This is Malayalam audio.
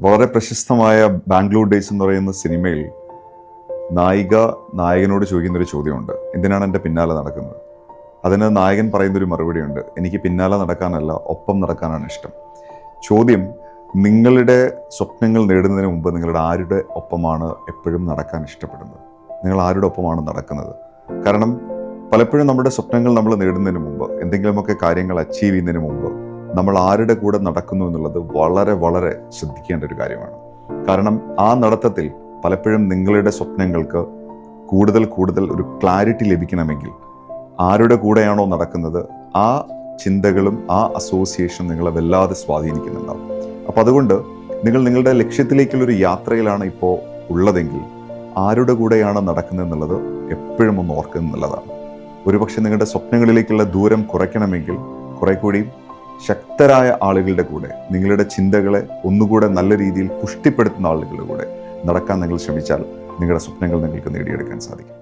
വളരെ പ്രശസ്തമായ ബാംഗ്ലൂർ ഡേയ്സ് എന്ന് പറയുന്ന സിനിമയിൽ നായിക നായകനോട് ചോദിക്കുന്നൊരു ചോദ്യമുണ്ട്. എന്തിനാണ് എന്റെ പിന്നാലെ നടക്കുന്നത്? അതിന് നായകൻ പറയുന്നൊരു മറുപടിയുണ്ട്. എനിക്ക് പിന്നാലെ നടക്കാനല്ല ഒപ്പം നടക്കാനാണ് ഇഷ്ടം. ചോദ്യം നിങ്ങളുടെ സ്വപ്നങ്ങൾ നേടുന്നതിന് മുമ്പ് നിങ്ങളുടെ ആരുടെ ഒപ്പമാണ് എപ്പോഴും നടക്കാൻ ഇഷ്ടപ്പെടുന്നത്? നിങ്ങൾ ആരുടെ ഒപ്പമാണ് നടക്കുന്നത്? കാരണം പലപ്പോഴും നമ്മുടെ സ്വപ്നങ്ങൾ നമ്മൾ നേടുന്നതിന് മുമ്പ് എന്തെങ്കിലുമൊക്കെ കാര്യങ്ങൾ അച്ചീവ് ചെയ്യുന്നതിന് മുമ്പ് നമ്മൾ ആരുടെ കൂടെ നടക്കുന്നു എന്നുള്ളത് വളരെ വളരെ ശ്രദ്ധിക്കേണ്ട ഒരു കാര്യമാണ്. കാരണം ആ നടത്തത്തിൽ പലപ്പോഴും നിങ്ങളുടെ സ്വപ്നങ്ങൾക്ക് കൂടുതൽ കൂടുതൽ ഒരു ക്ലാരിറ്റി ലഭിക്കണമെങ്കിൽ ആരുടെ കൂടെയാണോ നടക്കുന്നത് ആ ചിന്തകളും ആ അസോസിയേഷൻ നിങ്ങളെ വല്ലാതെ സ്വാധീനിക്കുന്നുണ്ടാവും. അപ്പോൾ അതുകൊണ്ട് നിങ്ങൾ നിങ്ങളുടെ ലക്ഷ്യത്തിലേക്കുള്ളൊരു യാത്രയിലാണ് ഇപ്പോൾ ഉള്ളതെങ്കിൽ ആരുടെ കൂടെയാണ് നടക്കുന്നത് എന്നുള്ളത് എപ്പോഴും ഒന്ന് ഓർക്കുന്നതാണ് ഒരുപക്ഷെ നിങ്ങളുടെ സ്വപ്നങ്ങളിലേക്കുള്ള ദൂരം കുറയ്ക്കണമെങ്കിൽ കുറെ കൂടി ശക്തരായ ആളുകളുടെ കൂടെ നിങ്ങളുടെ ചിന്തകളെ ഒന്നുകൂടെ നല്ല രീതിയിൽ പുഷ്ടിപ്പെടുത്തുന്ന ആളുകളുടെ കൂടെ നടക്കാൻ നിങ്ങൾ ശ്രമിച്ചാൽ നിങ്ങളുടെ സ്വപ്നങ്ങൾ നിങ്ങൾക്ക് നേടിയെടുക്കാൻ സാധിക്കും.